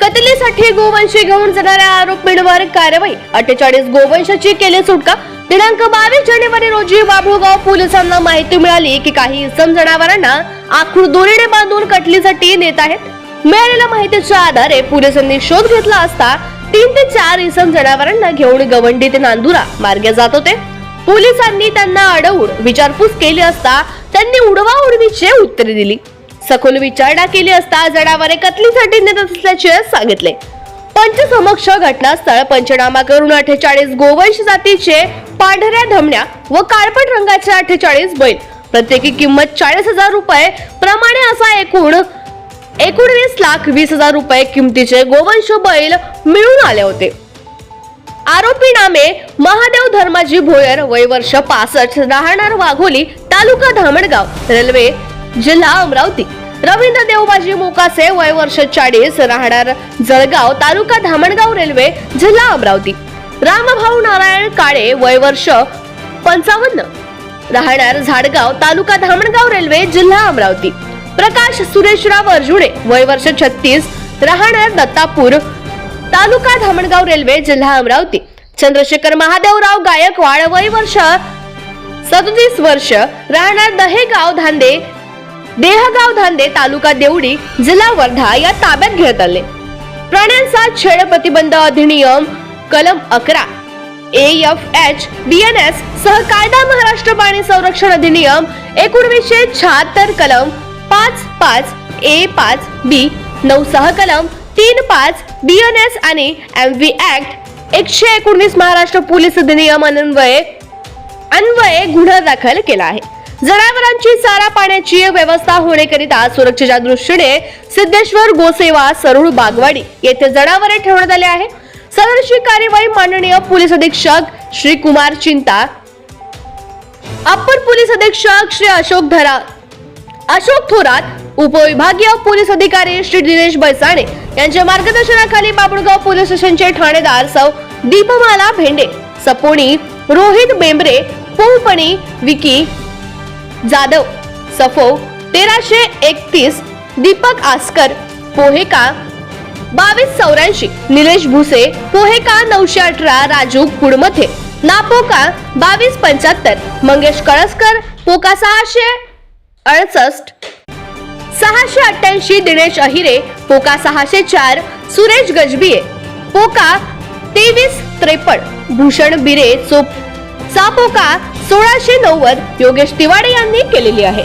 कतलीसाठी गोवंशी घेऊन जाणाऱ्या आरोपींवर कारवाई. अठ्ठेचाळीस गोवंशाची केली सुटका. दिनांक बावीस जानेवारी रोजी बाभुळगाव पोलिसांना माहिती मिळाली की काही इसम जनावरांना आखूड दोरीने बांधून कटलीसाठी नेत आहेत. मिळालेल्या माहितीच्या आधारे पोलिसांनी शोध घेतला असता तीन ते चार इसम जनावरांना घेऊन गवंडी ते नांदुरा मार्गे जात होते. पोलिसांनी त्यांना अडवून विचारपूस केली असता त्यांनी उडवा उडवीचे उत्तरे दिली. सखोल विचारणा केली असता जनावरे कतलीसाठी नेत असल्याचे सांगितले. पंचसमक्ष घटनास्थळ पंचनामा करून अठ्ठेचाळीस गोवंश जातीचे पांढऱ्या धमण्या व काळपट रंगाचे अठ्ठेचाळीस बैल. प्रत्येकी किंमत चाळीस हजार रुपये. प्रमाणे असा एकूण एकोणवीस लाख वीस हजार रुपये किमतीचे गोवंश बैल मिळून आले होते. आरोपी नामे महादेव धर्माजी भोयर वय वर्ष पासष्ट राहणार वाघोली तालुका धामणगाव रेल्वे जिल्हा अमरावती. रवींद्र देवबाजी मोकासे वय वर्ष चाळीस राहणार जळगाव तालुका धामणगाव रेल्वे जिल्हा अमरावती. रामभाऊ नारायण काळे वय वर्ष पंचावन्न राहणार झाडगाव तालुका धामणगाव रेल्वे जिल्हा अमरावती. प्रकाश सुरेशराव अर्जुने वय वर्ष छत्तीस राहणार दत्तापूर तालुका धामणगाव रेल्वे जिल्हा अमरावती. चंद्रशेखर महादेवराव गायकवाड वय वर्ष सदतीस वर्ष राहणार दहेगाव धांदे देहगाव धांदे तालुका देवडी जिल्हा वर्धा या ताब्यात घेण्यात आले. प्राण्यांचा छेड प्रतिबंध अधिनियम कलम अकरा. A F H B N S सह कायदा महाराष्ट्र प्राणी संरक्षण अधिनियम एकोणवीसशे शहात्तर कलम पाच पाच ए पाच बी नऊ सह कलम तीन पाच बी एन एस आणि एम व्ही ऍक्ट एकशे एकोणवीस महाराष्ट्र पोलीस अधिनियम अन्वये अन्वये गुन्हा दाखल केला आहे. जनावरांची चारा पाण्याची व्यवस्था होण्याकरिता सुरक्षेच्या दृष्टीने सिद्धेश्वर गोसेवा सरुळ बागवाडी येथे जनावरे ठेवण्यात आले आहे सदरची कार्यवाही माननीय पोलीस अधीक्षक श्री कुमार चिंता. अप्पर पोलीस अधीक्षक श्री अशोक धरा अशोक थोरात उपविभागीय पोलीस अधिकारी श्री दिनेश बैसाणे यांच्या मार्गदर्शनाखाली बाबुळगाव पोलीस स्टेशनचे ठाणेदार सौ दीपमाला भेंडे सपोणी रोहित बेंबरे पोपणी विकी जाधव सफो तेराशे एकतीस दीपक आस्कर पोहेका बावीस चौऱ्याऐंशी निलेश भुसे पोहेका नऊशे अठरा राजू कुडमध्ये नापोका बावीस पंच्याहत्तर मंगेश कळसकर पोका सहाशे अडसष्ट. सहाशे अठ्ठ्याऐंशी दिनेश अहिरे पोका सहाशे चार सुरेश गजबिये पोका तेवीस त्रेपन्न भूषण बिरे चोप चा पोका सोळाशे नव्वद योगेश तिवाडे यांनी केलेली आहे.